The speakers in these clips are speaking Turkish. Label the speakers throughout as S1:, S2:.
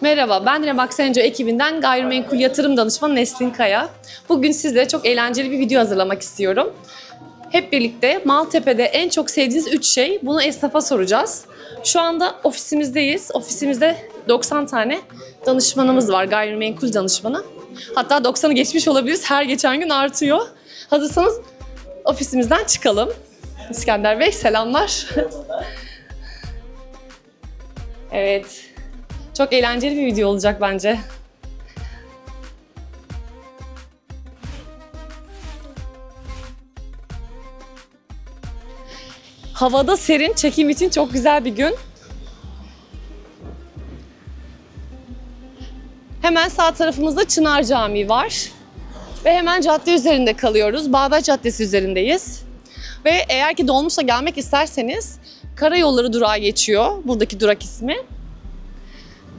S1: Merhaba, ben Remax Enco ekibinden gayrimenkul yatırım danışmanı Neslin Kaya. Bugün sizlere çok eğlenceli bir video hazırlamak istiyorum. Hep birlikte Maltepe'de en çok sevdiğiniz 3 şey, bunu esnafa soracağız. Şu anda ofisimizdeyiz. Ofisimizde 90 tane danışmanımız var, gayrimenkul danışmanı. Hatta 90'ı geçmiş olabiliriz, her geçen gün artıyor. Hazırsanız ofisimizden çıkalım. İskender Bey selamlar. evet. Çok eğlenceli bir video olacak bence. Havada serin, çekim için çok güzel bir gün. Hemen sağ tarafımızda Çınar Camii var. Ve hemen cadde üzerinde kalıyoruz. Bağdat Caddesi üzerindeyiz. Ve eğer ki dolmuşla gelmek isterseniz Karayolları durağı geçiyor. Buradaki durak ismi.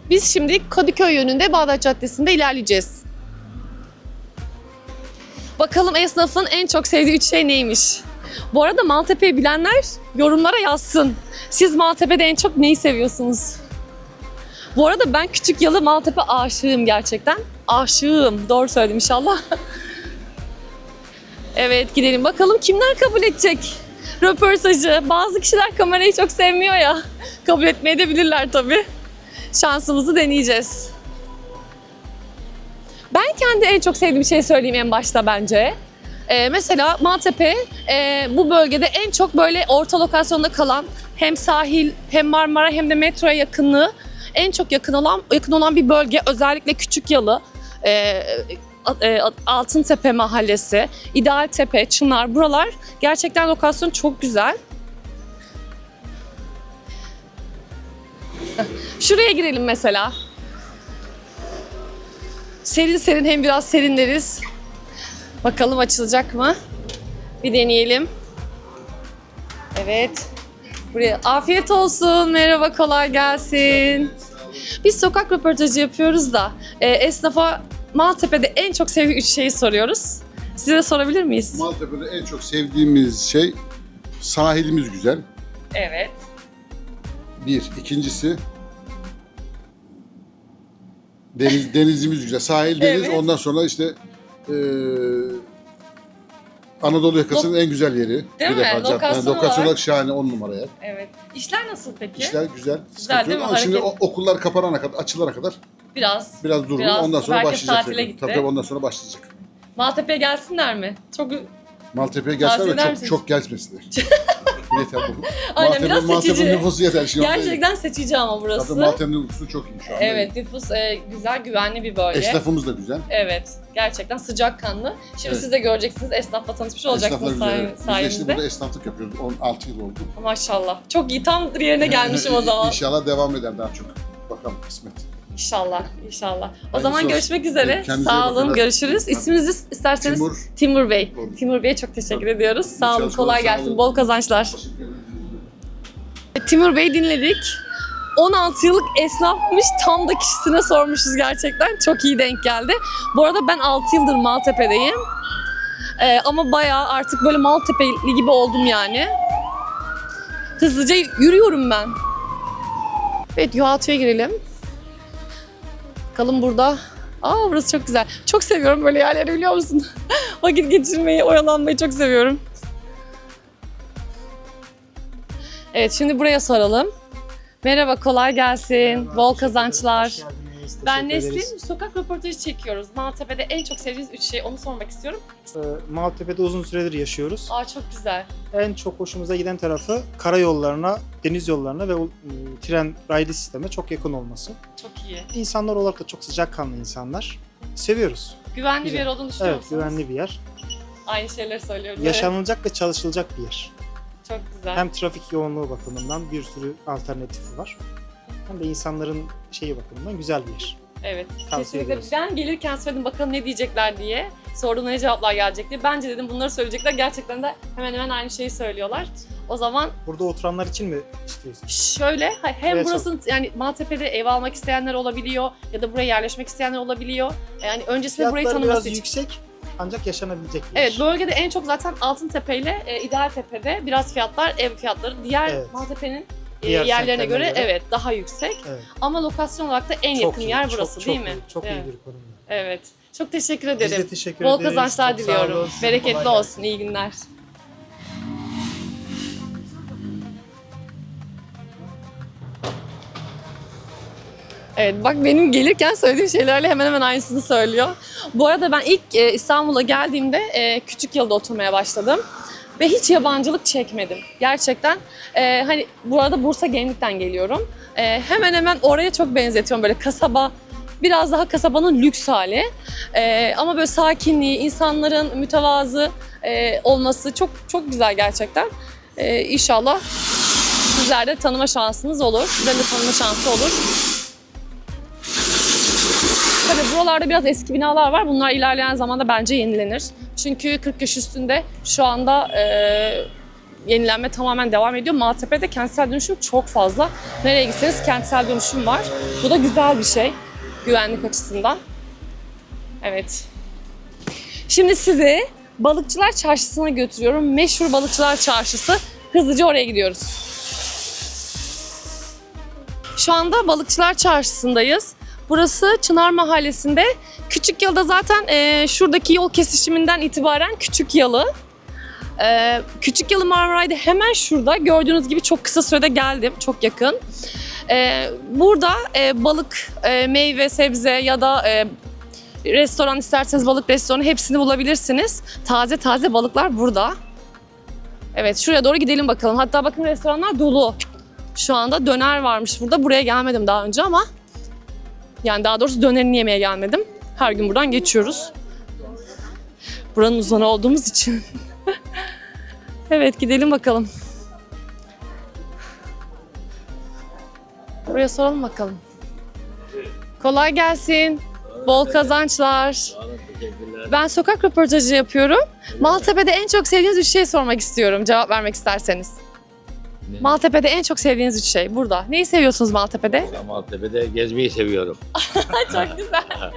S1: Biz şimdi Kadıköy yönünde Bağdat Caddesi'nde ilerleyeceğiz. Bakalım esnafın en çok sevdiği üç şey neymiş? Bu arada Maltepe'yi bilenler yorumlara yazsın. Siz Maltepe'de en çok neyi seviyorsunuz? Bu arada ben küçük yalı Maltepe aşığım gerçekten. Aşığım. Doğru söyledim inşallah. evet gidelim bakalım kimler kabul edecek röportajı. Bazı kişiler kamerayı çok sevmiyor ya. Kabul etmeye de bilirler tabii şansımızı deneyeceğiz. Ben kendi en çok sevdiğim şeyi söyleyeyim en başta bence. Ee, mesela Maltepe e, bu bölgede en çok böyle orta lokasyonda kalan hem sahil hem Marmara hem de metroya yakınlığı en çok yakın olan yakın olan bir bölge. Özellikle Küçük Yalı, e, e, Altıntepe Mahallesi, İdealtepe, Çınar buralar gerçekten lokasyon çok güzel. Şuraya girelim mesela. Serin serin hem biraz serinleriz. Bakalım açılacak mı? Bir deneyelim. Evet. Buraya afiyet olsun. Merhaba, kolay gelsin. Biz sokak röportajı yapıyoruz da e, esnafa Maltepe'de en çok sevdiği üç şeyi soruyoruz. Size de sorabilir miyiz?
S2: Maltepe'de en çok sevdiğimiz şey sahilimiz güzel.
S1: Evet.
S2: Bir. İkincisi deniz denizimiz güzel. Sahil deniz
S1: Evet.
S2: ondan sonra işte eee, Anadolu yakasının en güzel yeri.
S1: Değil
S2: Bir
S1: mi?
S2: cadde.
S1: Lokasyon
S2: Yani lokasyon
S1: olarak.
S2: şahane on numara yer.
S1: Evet. İşler nasıl peki?
S2: İşler güzel.
S1: Güzel
S2: sıkıntı
S1: değil
S2: yok.
S1: mi?
S2: Ama şimdi
S1: Hareket-
S2: o- okullar kapanana kadar, açılana kadar
S1: Biraz.
S2: biraz durgun.
S1: Biraz
S2: ondan sonra
S1: herkes
S2: başlayacak.
S1: tatile gitti.
S2: Tabii tabii ondan sonra başlayacak.
S1: Maltepe'ye gelsinler mi? Çok
S2: Maltepe'ye
S1: Tavsiye
S2: gelsinler
S1: eder
S2: ve çok,
S1: misiniz?
S2: çok gelmesinler. yeter bu.
S1: Aynen,
S2: Maltepe,
S1: biraz
S2: Maltepe
S1: seçici.
S2: nüfusu yeter. Şimdi
S1: gerçekten seçici ama burası.
S2: Zaten Maltepe nüfusu çok iyi şu anda.
S1: Evet, nüfus e, güzel, güvenli bir bölge.
S2: Esnafımız da güzel.
S1: Evet, gerçekten sıcakkanlı. Şimdi
S2: Evet.
S1: siz de göreceksiniz, esnafla tanışmış olacaksınız
S2: Esnaflar güzel.
S1: say-
S2: evet. Biz de işte burada esnaflık yapıyoruz. 16 yıl oldu.
S1: Maşallah. Çok iyi, tam yerine gelmişim o zaman.
S2: İnşallah devam eder daha çok. Bakalım kısmet.
S1: İnşallah, inşallah. O
S2: Hayırlısı
S1: zaman
S2: olsun.
S1: görüşmek üzere.
S2: Kendinize iyi
S1: Sağ olun,
S2: bakın.
S1: görüşürüz. İsminizi isterseniz
S2: Timur.
S1: Timur Bey.
S2: Olur.
S1: Timur Bey'e çok teşekkür
S2: Tabii.
S1: ediyoruz. Sağ olun,
S2: çalışmalar,
S1: kolay
S2: sağ
S1: gelsin.
S2: olun.
S1: Bol kazançlar. Timur Bey dinledik. 16 yıllık esnafmış tam da kişisine sormuşuz gerçekten. Çok iyi denk geldi. Bu arada ben 6 yıldır Maltepe'deyim. Ee, ama bayağı artık böyle Maltepe'li gibi oldum yani. Hızlıca yürüyorum ben. Evet Yuhatı'ya girelim. Bakalım burada. Aa burası çok güzel. Çok seviyorum böyle yerleri biliyor musun? Vakit geçirmeyi, oyalanmayı çok seviyorum. Evet şimdi buraya soralım. Merhaba kolay gelsin. Bol kazançlar.
S3: Geldiniz,
S1: Ben. Neslin. Sokak röportajı çekiyoruz. Maltepe'de en çok sevdiğiniz üç şey onu sormak istiyorum.
S3: Ee, Maltepe'de uzun süredir yaşıyoruz.
S1: Aa çok güzel.
S3: En çok hoşumuza giden tarafı karayollarına, deniz yollarına ve e, tren raylı sisteme çok yakın olması.
S1: Çok iyi.
S3: İnsanlar olarak da çok sıcakkanlı insanlar. Seviyoruz.
S1: Güvenli
S3: Güzel.
S1: bir yer olduğunu düşünüyor
S3: Evet,
S1: musunuz?
S3: güvenli bir yer.
S1: Aynı şeyleri söylüyorum.
S3: Yaşanılacak ve çalışılacak bir yer.
S1: Evet, çok güzel.
S3: Hem trafik yoğunluğu bakımından bir sürü alternatifi var. Hem de insanların şeyi bakımından güzel bir yer.
S1: Evet.
S3: Tavsiye
S1: Kesinlikle.
S3: ederiz.
S1: Ben gelirken söyledim bakalım ne diyecekler diye. Sordum ne cevaplar gelecek diye. Bence dedim bunları söyleyecekler. Gerçekten de hemen hemen aynı şeyi söylüyorlar. O zaman
S3: Burada oturanlar için mi istiyorsun?
S1: şöyle hem
S3: Evet,
S1: burasının yani Maltepe'de ev almak isteyenler olabiliyor ya da buraya yerleşmek isteyenler olabiliyor. Yani öncesinde burayı
S3: Fiyatları
S1: tanıması
S3: biraz
S1: için.
S3: yüksek ancak yaşanabilecek bir
S1: Evet bölgede en çok zaten Altıntepe ile e, İdealtepe'de biraz fiyatlar ev fiyatları. Diğer
S3: Evet.
S1: Maltepe'nin e,
S3: Diğer
S1: yerlerine göre,
S3: göre.
S1: evet daha yüksek.
S3: Evet.
S1: Ama lokasyon olarak da en
S3: Çok
S1: yakın
S3: iyi,
S1: yer
S3: çok,
S1: burası
S3: çok
S1: değil
S3: iyi,
S1: mi?
S3: Çok
S1: evet.
S3: iyi bir konumda.
S1: Evet. Çok teşekkür
S3: Biz
S1: ederim.
S3: de teşekkür
S1: Bol
S3: ederiz.
S1: kazançlar
S3: Çok
S1: diliyorum.
S3: olun.
S1: Bereketli
S3: Kolay gelsin.
S1: olsun. İyi günler. Evet bak benim gelirken söylediğim şeylerle hemen hemen aynısını söylüyor. Bu arada ben ilk e, İstanbul'a geldiğimde e, küçük yılda oturmaya başladım. Ve hiç yabancılık çekmedim. Gerçekten e, hani bu arada Bursa Gemlik'ten geliyorum. E, hemen hemen oraya çok benzetiyorum böyle kasaba biraz daha kasabanın lüks hali. E, ama böyle sakinliği, insanların mütevazı e, olması çok çok güzel gerçekten. E, inşallah sizler de tanıma şansınız olur. Sizlerin de tanıma şansı olur. Tabii buralarda biraz eski binalar var. Bunlar ilerleyen zamanda bence yenilenir. Çünkü 40 yaş üstünde şu anda e, yenilenme tamamen devam ediyor. Maltepe'de kentsel dönüşüm çok fazla. Nereye gitseniz kentsel dönüşüm var. Bu da güzel bir şey güvenlik açısından. Evet. Şimdi sizi Balıkçılar Çarşısı'na götürüyorum. Meşhur Balıkçılar Çarşısı. Hızlıca oraya gidiyoruz. Şu anda Balıkçılar Çarşısı'ndayız. Burası Çınar Mahallesi'nde. Küçük Yalı'da zaten e, şuradaki yol kesişiminden itibaren Küçük Yalı. E, Küçük Yalı Marmaray'da hemen şurada. Gördüğünüz gibi çok kısa sürede geldim. Çok yakın. E, burada e, balık, e, meyve, sebze ya da e, restoran isterseniz balık restoranı hepsini bulabilirsiniz. Taze taze balıklar burada. Evet şuraya doğru gidelim bakalım. Hatta bakın restoranlar dolu. Şu anda döner varmış burada. Buraya gelmedim daha önce ama yani daha doğrusu dönerini yemeye gelmedim. Her gün buradan geçiyoruz. Buranın uzmanı olduğumuz için. evet gidelim bakalım. Buraya soralım bakalım. Kolay gelsin. Bol kazançlar. Ben sokak röportajı yapıyorum. Maltepe'de en çok sevdiğiniz üç şey sormak istiyorum. Cevap vermek isterseniz.
S4: Ne?
S1: Maltepe'de en çok sevdiğiniz üç şey burada. Neyi seviyorsunuz Maltepe'de?
S4: Ben Maltepe'de gezmeyi seviyorum.
S1: çok güzel.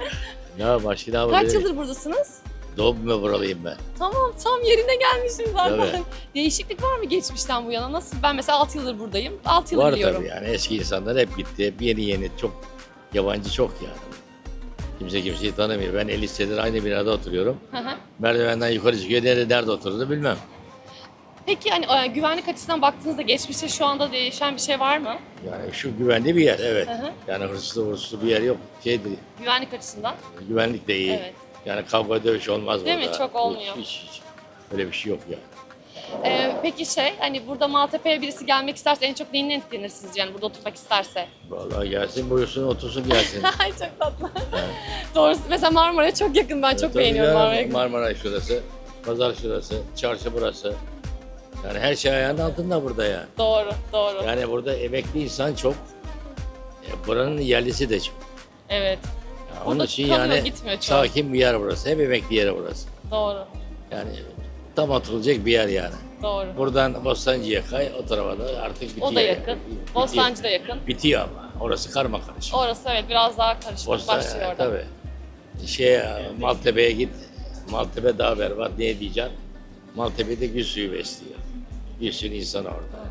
S4: Ne başka ne
S1: Kaç yıldır buradasınız?
S4: Doğum mu buralıyım ben?
S1: Tamam tam yerine gelmişim zaten.
S4: Tabii.
S1: Değişiklik var mı geçmişten bu yana? Nasıl? Ben mesela 6 yıldır buradayım. 6 yıldır
S4: Var
S1: biliyorum.
S4: tabii yani eski insanlar hep gitti. Hep yeni yeni çok yabancı çok yani. Kimse kimseyi tanımıyor. Ben 50 senedir aynı binada oturuyorum.
S1: Hı hı.
S4: Merdivenden yukarı çıkıyor. Nerede, nerede oturdu bilmem.
S1: Peki hani e, güvenlik açısından baktığınızda geçmişte şu anda değişen bir şey var mı?
S4: Yani şu güvenli bir yer evet.
S1: Hı hı.
S4: Yani hırslı hırslı bir yer yok. Şeydir,
S1: Güvenlik açısından.
S4: güvenlik de iyi.
S1: Evet.
S4: Yani kavga dövüş olmaz
S1: Değil mi?
S4: burada.
S1: Çok olmuyor.
S4: Hiç, hiç. Öyle bir şey yok yani.
S1: Ee, peki şey hani burada Maltepe'ye birisi gelmek isterse en çok neyin etkilenir sizce? Yani burada oturmak isterse.
S4: Vallahi gelsin buyursun otursun gelsin.
S1: Ay çok tatlı. Doğrusu mesela Marmara'ya çok yakın. Ben çok
S4: Tabii
S1: beğeniyorum Marmara'yı.
S4: Marmara şurası, pazar şurası, çarşı burası. Yani her şey ayağının altında burada yani.
S1: Doğru, doğru.
S4: Yani burada emekli insan çok. E, buranın yerlisi de çok.
S1: Evet,
S4: Yani onun için
S1: kalıyor,
S4: yani
S1: gitmiyor çok.
S4: sakin bir yer burası. Hep emekli yeri burası.
S1: doğru,
S4: Yani tam atılacak bir yer yani.
S1: doğru.
S4: Buradan Bostancı'ya kay, o tarafa da artık bitiyor.
S1: O da
S4: yani.
S1: yakın.
S4: Bitiyor.
S1: Bostancı da yakın.
S4: Bitiyor ama. Orası karma karışık.
S1: Orası evet biraz daha karışık
S4: Bostan,
S1: başlıyor orada.
S4: tabii. Şey, Maltepe'ye git. Maltepe daha berbat. Ne diyeceksin? Maltepe'de gül suyu besliyor. Bir sürü insan orada.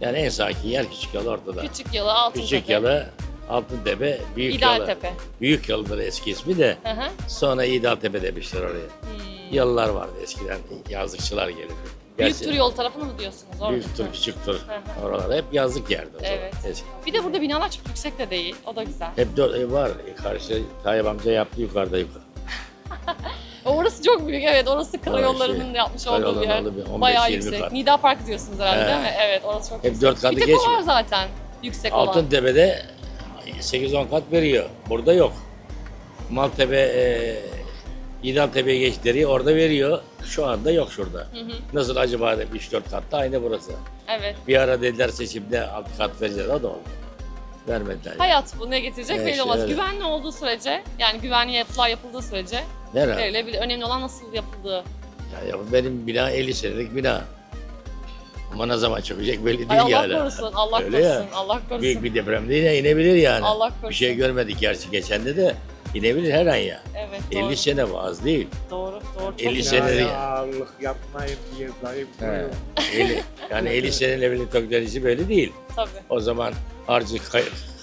S4: Yani en sakin yer Küçük Yalı ortada.
S1: Küçük Yalı, Altıntepe.
S4: Küçük Yalı, Altıntepe, Büyük Yalı.
S1: İdealtepe.
S4: Büyük Yalı'dır eski ismi de.
S1: Hı hı.
S4: Sonra İdealtepe demişler oraya.
S1: Hmm.
S4: Yalılar vardı eskiden. Yazlıkçılar gelirdi.
S1: Büyük
S4: Gerçi
S1: Tur yolu tarafını mı diyorsunuz? Orada.
S4: Büyük tur, küçük tur.
S1: hı.
S4: Oralar hep yazlık yerdi o zaman.
S1: Evet.
S4: Eski.
S1: Bir de burada binalar çok yüksek de değil. O da güzel.
S4: Hep dört ev var. Karşı Tayyip amca yaptı yukarıda yukarı.
S1: Orası çok büyük evet. Orası karayollarının
S4: şey,
S1: yapmış olduğu bir yer.
S4: bir 15-20
S1: Bayağı yüksek.
S4: kat.
S1: Nida Park diyorsunuz herhalde
S4: He.
S1: değil mi? Evet orası çok
S4: Hep
S1: yüksek.
S4: dört katı
S1: bir tek
S4: geçmiyor.
S1: var zaten yüksek olan.
S4: Altıntepe'de 8-10 kat veriyor. Burada yok. Maltepe, e, İdaltepe'ye geçleri orada veriyor. Şu anda yok şurada.
S1: Hı hı.
S4: Nasıl Acıbadem 3-4 katta aynı burası.
S1: Evet.
S4: Bir ara dediler seçimde alt kat vereceğiz. O da oldu. Vermediler.
S1: Hayat bu ne getirecek
S4: Evet,
S1: belli olmaz.
S4: öyle.
S1: Güvenli olduğu sürece yani güvenli yapılar yapıldığı sürece
S4: Nerede?
S1: verilebilir. Önemli olan nasıl yapıldığı.
S4: Ya, ya benim bina 50 senelik bina. Ama ne zaman çökecek belli değil
S1: Ay Allah
S4: yani.
S1: korusun, Allah
S4: Öyle ya.
S1: korusun, Allah korusun.
S4: Büyük bir depremde yine inebilir yani.
S1: Allah korusun.
S4: Bir şey görmedik gerçi geçende de inebilir her an ya.
S1: Evet. Evet
S4: 50 sene vaaz değil.
S1: Doğru, doğru.
S4: 50 sene değil.
S5: Allah yapmayın diye dayım
S4: He,
S5: koyuyor.
S4: 50, yani 50 senenin evlilik teknolojisi böyle değil.
S1: Tabii.
S4: O zaman harcı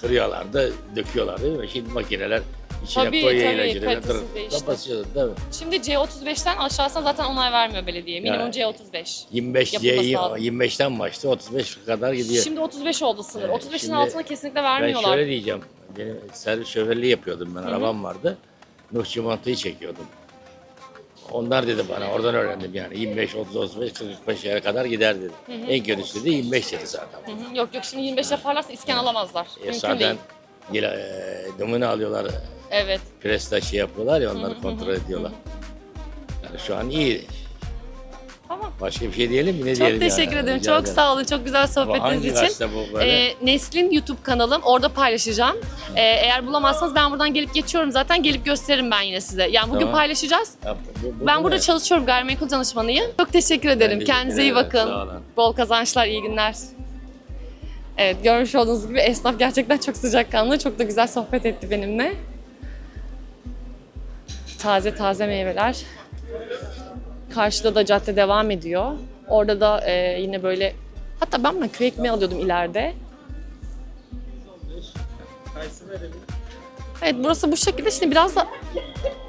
S4: kırıyorlardı, döküyorlardı değil mi? Şimdi makineler içine
S1: Tabii,
S4: koyuyor
S1: tabii,
S4: ilacını.
S1: kalitesi
S4: tır-
S1: değişti.
S4: Değil mi?
S1: Şimdi C35'ten aşağısına zaten onay vermiyor belediye. Minimum
S4: Yani.
S1: C35.
S4: 25
S1: Yapılması lazım.
S4: 25'ten başlıyor 35 kadar gidiyor.
S1: Şimdi 35 oldu sınır.
S4: Evet,
S1: 35'in
S4: şimdi
S1: altına kesinlikle
S4: ben
S1: vermiyorlar.
S4: şöyle diyeceğim. Benim servis şoförlüğü yapıyordum ben. Arabam vardı. Nuh Cumanta'yı çekiyordum. Onlar dedi bana oradan öğrendim yani 25, 30, 35, 45 yere kadar gider dedi. En kötüsü de 25 dedi zaten.
S1: Hı hı. Yok yok şimdi 25 yaparlarsa iskan alamazlar.
S4: E,
S1: Mümkün
S4: zaten
S1: değil.
S4: gel- e, numune alıyorlar,
S1: Evet.
S4: presle şey yapıyorlar ya onları kontrol ediyorlar. Yani şu an iyi. Başka bir şey diyelim mi? Ne
S1: Çok
S4: diyelim
S1: teşekkür
S4: yani?
S1: ederim.
S4: Rica
S1: Çok sağ olun. Çok güzel sohbetiniz
S4: hangi
S1: için.
S4: bu böyle?
S1: Ee, Neslin YouTube kanalım. Orada paylaşacağım. Ee, eğer bulamazsanız ben buradan gelip geçiyorum zaten. Gelip gösteririm ben yine size. Yani bugün
S4: Tamam.
S1: paylaşacağız.
S4: Ya bu- bu
S1: Ben
S4: ne?
S1: burada çalışıyorum gayrimenkul danışmanıyım. Çok teşekkür ederim.
S4: teşekkür
S1: Kendinize iyi
S4: ederim.
S1: bakın.
S4: Olun.
S1: Bol kazançlar, iyi günler. Evet, görmüş olduğunuz gibi esnaf gerçekten çok sıcakkanlı. Çok da güzel sohbet etti benimle. Taze taze meyveler. Karşıda da cadde devam ediyor. Orada da e, yine böyle... Hatta ben buna köy ekmeği alıyordum ileride. Evet burası bu şekilde. Şimdi biraz da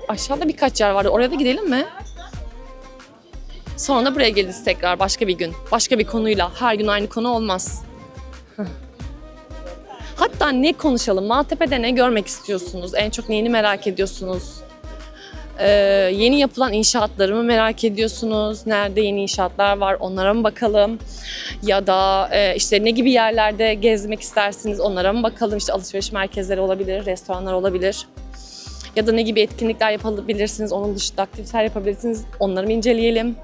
S1: aşağıda birkaç yer vardı. Oraya da gidelim mi? Sonra da buraya geliriz tekrar başka bir gün. Başka bir konuyla. Her gün aynı konu olmaz. Hatta ne konuşalım? Maltepe'de ne görmek istiyorsunuz? En çok neyini merak ediyorsunuz? Ee, yeni yapılan inşaatları mı merak ediyorsunuz? Nerede yeni inşaatlar var? Onlara mı bakalım? Ya da e, işte ne gibi yerlerde gezmek istersiniz? Onlara mı bakalım? İşte alışveriş merkezleri olabilir, restoranlar olabilir. Ya da ne gibi etkinlikler yapabilirsiniz? Onun dışında aktiviteler yapabilirsiniz. Onları mı inceleyelim?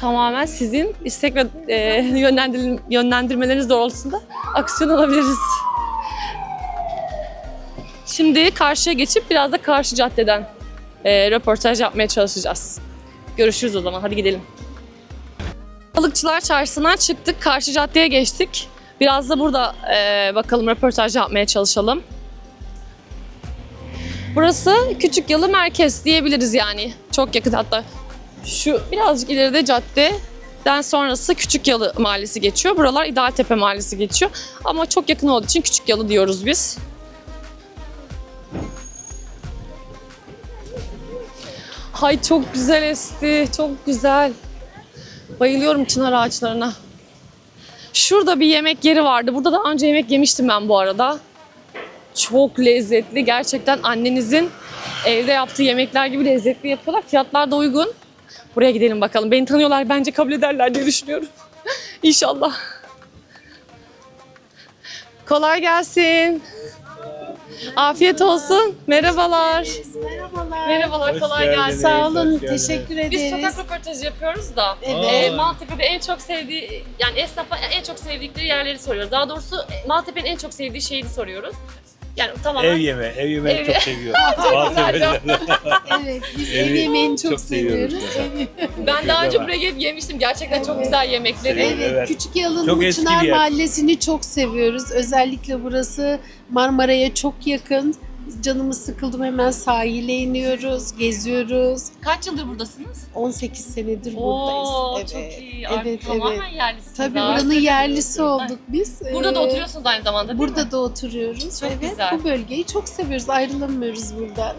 S1: Tamamen sizin istek ve e, yönlendir- yönlendirmeleriniz doğrultusunda aksiyon alabiliriz. Şimdi karşıya geçip biraz da karşı caddeden e, röportaj yapmaya çalışacağız. Görüşürüz o zaman. Hadi gidelim. Balıkçılar Çarşısı'na çıktık. Karşı caddeye geçtik. Biraz da burada e, bakalım röportaj yapmaya çalışalım. Burası Küçük Yalı Merkez diyebiliriz yani. Çok yakın hatta. Şu birazcık ileride caddeden sonrası Küçük Yalı Mahallesi geçiyor. Buralar İdealtepe Mahallesi geçiyor. Ama çok yakın olduğu için Küçük Yalı diyoruz biz. Hay çok güzel esti. Çok güzel. Bayılıyorum çınar ağaçlarına. Şurada bir yemek yeri vardı. Burada da anca yemek yemiştim ben bu arada. Çok lezzetli. Gerçekten annenizin evde yaptığı yemekler gibi lezzetli yapıyorlar. Fiyatlar da uygun. Buraya gidelim bakalım. Beni tanıyorlar bence kabul ederler diye düşünüyorum. İnşallah. Kolay gelsin. Afiyet olsun. Merhabalar.
S6: Merhabalar.
S1: Merhabalar, kolay gelsin.
S6: Sağ olun,
S5: Hoş geldiniz.
S6: teşekkür
S1: Biz
S6: ederiz.
S1: sokak röportajı yapıyoruz da
S6: Evet.
S1: e, Maltepe'de en çok sevdiği, yani esnafa en çok sevdikleri yerleri soruyoruz. Daha doğrusu e, Maltepe'nin en çok sevdiği şeyi soruyoruz. Yani tamamen
S5: Ev yemeği, ev yemeği
S1: Ev-
S5: çok seviyor.
S1: güzel,
S6: Evet, biz
S5: Evi
S6: ev yemeğini çok,
S5: çok seviyoruz
S6: seviyoruz. Ev
S1: ben daha önce buraya gelip yemiştim. Gerçekten çok güzel yemekleri.
S5: Evet.
S6: Evet, Küçük Yalın
S5: Çok eski
S6: Çınar. Mahallesi'ni çok seviyoruz. Özellikle burası Marmara'ya çok yakın. Canımız sıkıldı mı hemen sahile iniyoruz, geziyoruz.
S1: Kaç yıldır buradasınız?
S6: 18 senedir
S1: Oo,
S6: buradayız.
S1: çok
S6: Evet.
S1: iyi.
S6: Evet,
S1: Artık tamamen
S6: evet.
S1: yerlisiniz.
S6: Tabii
S1: artık.
S6: buranın yerlisi olduk biz.
S1: Burada da
S6: Ee,
S1: oturuyorsunuz aynı zamanda değil mi?
S6: Burada da oturuyoruz.
S1: Çok
S6: evet,
S1: güzel.
S6: Bu bölgeyi çok seviyoruz. Ayrılamıyoruz buradan.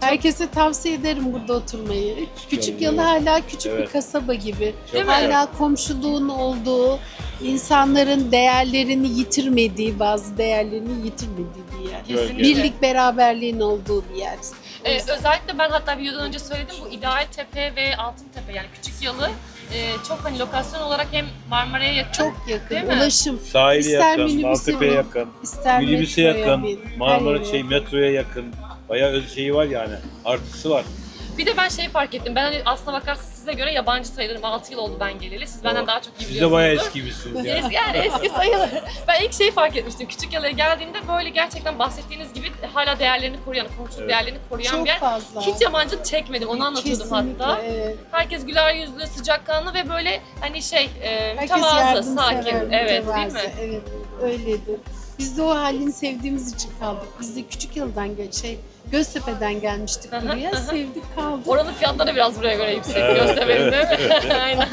S6: Herkese tavsiye ederim burada oturmayı. Küçük Yalı hala küçük bir
S5: Evet.
S6: kasaba gibi.
S1: Değil mi?
S6: Hala komşuluğun olduğu, insanların değerlerini yitirmediği, bazı değerlerini yitirmediği bir yer.
S1: Kesinlikle.
S6: Birlik beraberliğin olduğu bir yer.
S1: Ee, özellikle ben hatta videodan önce söyledim bu İdeal Tepe ve Altın Tepe yani Küçük Yalı e, çok hani lokasyon olarak hem Marmara'ya yakın.
S6: Çok yakın.
S1: Değil mi?
S6: Ulaşım.
S5: Sahili
S6: İster
S5: yakın, Maltepe'ye yakın,
S6: ister
S5: minibüse
S6: metroya
S5: yakın,
S6: bin,
S5: Marmara şey metroya yakın. Bayağı öz şeyi var yani. Artısı var.
S1: Bir de ben şeyi fark ettim. Ben hani aslına bakarsanız size göre yabancı sayılırım. 6 yıl oldu ben geleli. Siz benden daha çok iyi
S5: Siz de
S1: biliyorsunuz.
S5: bayağı eskimişsiniz ya.
S1: Eski, yani eski sayılır. Ben ilk şeyi fark etmiştim. Küçük Yalı'ya geldiğimde böyle gerçekten bahsettiğiniz gibi hala değerlerini koruyan, komşuluk
S5: Evet.
S1: değerlerini koruyan
S6: Çok
S1: bir yer.
S6: fazla.
S1: Hiç yabancı çekmedim. Onu anlatıyordum
S6: Kesinlikle,
S1: hatta.
S6: evet.
S1: Herkes güler yüzlü, sıcakkanlı ve böyle hani şey, e,
S6: Herkes
S1: mütevazı,
S6: yardımsever,
S1: sakin. Evet, değil
S6: mütevazı.
S1: mi?
S6: Evet, öyledir. Biz de o halini sevdiğimiz için kaldık. Biz de küçük yıldan gel şey Göztepe'den gelmiştik buraya. Sevdik kaldık.
S1: Oranın fiyatları biraz buraya göre yüksek gösterelim değil mi? Aynen.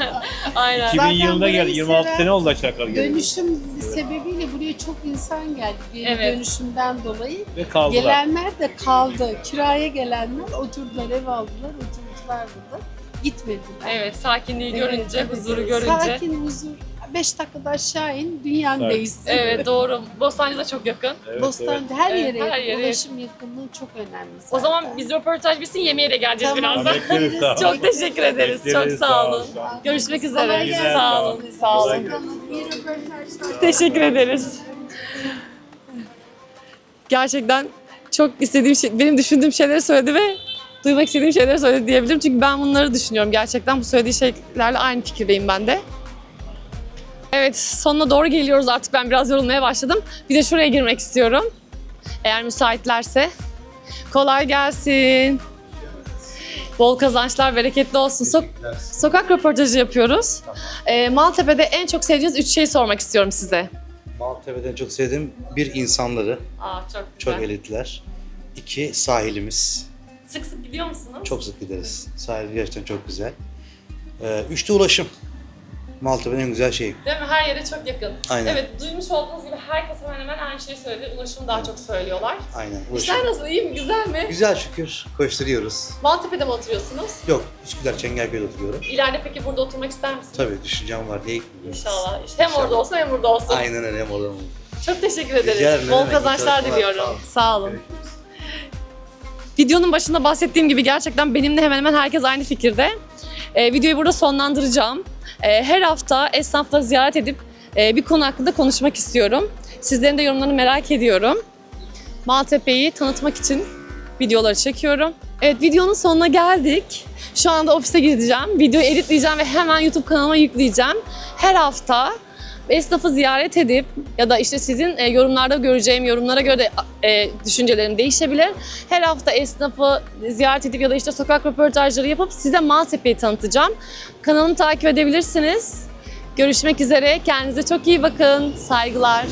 S1: Aynen.
S5: 2000
S6: Zaten
S5: yılında geldi.
S6: burayı
S5: 26
S6: seven-
S5: sene oldu aşağı yukarı geleli.
S6: Dönüşüm sebebiyle buraya çok insan geldi. Bir
S1: Evet.
S6: dönüşümden dolayı.
S5: Ve kaldılar.
S6: Gelenler de kaldı. Kiraya gelenler oturdular, ev aldılar, oturdular burada. Gitmediler.
S1: Evet, sakinliği
S6: Evet,
S1: görünce,
S6: evet,
S1: huzuru
S6: evet.
S1: görünce.
S6: Sakin, huzur. 5 dakikada aşağı in, dünyan
S5: Evet.
S6: değişsin.
S1: Evet doğru. Bostancı da çok yakın.
S5: Evet, evet.
S6: Bostancı her
S1: Evet,
S6: yere,
S1: her
S6: yakın.
S1: yere
S6: ulaşım yakınlığı çok önemli.
S1: O
S6: zaten.
S1: zaman biz röportaj bitsin yemeğe de geleceğiz
S6: Tamam.
S1: birazdan.
S5: Bekleriz, sağ ol.
S1: Çok teşekkür ederiz.
S5: Bekleriz,
S1: çok sağ olun.
S5: sağ ol.
S1: Görüşmek
S6: Kolay
S1: üzere.
S6: gelsin.
S1: Sağ olun. Sağ
S5: Kolay
S1: olun.
S6: röportajlar.
S1: Teşekkür ederiz. Gerçekten çok istediğim şey, benim düşündüğüm şeyleri söyledi ve duymak istediğim şeyleri söyledi diyebilirim. Çünkü ben bunları düşünüyorum gerçekten. Bu söylediği şeylerle aynı fikirdeyim ben de. Evet, sonuna doğru geliyoruz artık. Ben biraz yorulmaya başladım. Bir de şuraya girmek istiyorum. Eğer müsaitlerse. Kolay gelsin. Bol kazançlar, bereketli olsun. Sok- sokak röportajı yapıyoruz. Ee, Maltepe'de en çok sevdiğiniz üç şeyi sormak istiyorum size.
S7: Maltepe'den çok sevdiğim bir insanları,
S1: Aa, çok
S7: çok
S1: güzel.
S7: elitler. İki sahilimiz.
S1: Sık sık gidiyor musunuz?
S7: Çok sık gideriz. Sahil gerçekten çok güzel. Ee, üç de ulaşım. Maltepe'nin en güzel şeyi.
S1: Değil mi? Her yere çok yakın.
S7: Aynen.
S1: Evet, duymuş olduğunuz gibi herkes hemen hemen aynı şeyi söyledi. Ulaşımı daha çok söylüyorlar.
S7: Aynen. Ulaşım.
S1: İşler nasıl? İyi mi? Güzel mi?
S7: Güzel şükür. Koşturuyoruz.
S1: Maltepe'de mi oturuyorsunuz?
S7: Yok, Üsküdar Çengelköy'de oturuyorum.
S1: İleride peki burada oturmak ister misiniz?
S7: Tabii düşüncem var. Gitmiyoruz?
S1: İnşallah. İşte hem
S7: İnşallah.
S1: orada olsun hem burada olsun.
S7: Aynen öyle. Hem oradan olur.
S1: Çok teşekkür
S7: Rica
S1: ederiz.
S7: ederim, ne
S1: Bol
S7: demek.
S1: kazançlar
S7: İyi
S1: diliyorum.
S7: çalışmalar.
S1: Sağ olun. Videonun başında bahsettiğim gibi gerçekten benimle hemen hemen herkes aynı fikirde. Ee, videoyu burada sonlandıracağım. Ee, her hafta esnafları ziyaret edip e, bir konu hakkında konuşmak istiyorum. Sizlerin de yorumlarını merak ediyorum. Maltepe'yi tanıtmak için videoları çekiyorum. Evet videonun sonuna geldik. Şu anda ofise gideceğim. Videoyu editleyeceğim ve hemen YouTube kanalıma yükleyeceğim. Her hafta esnafı ziyaret edip ya da işte sizin e, yorumlarda göreceğim yorumlara göre de e, düşüncelerim değişebilir. Her hafta esnafı ziyaret edip ya da işte sokak röportajları yapıp size Maltepe'yi tanıtacağım. Kanalımı takip edebilirsiniz. Görüşmek üzere. Kendinize çok iyi bakın. Saygılar.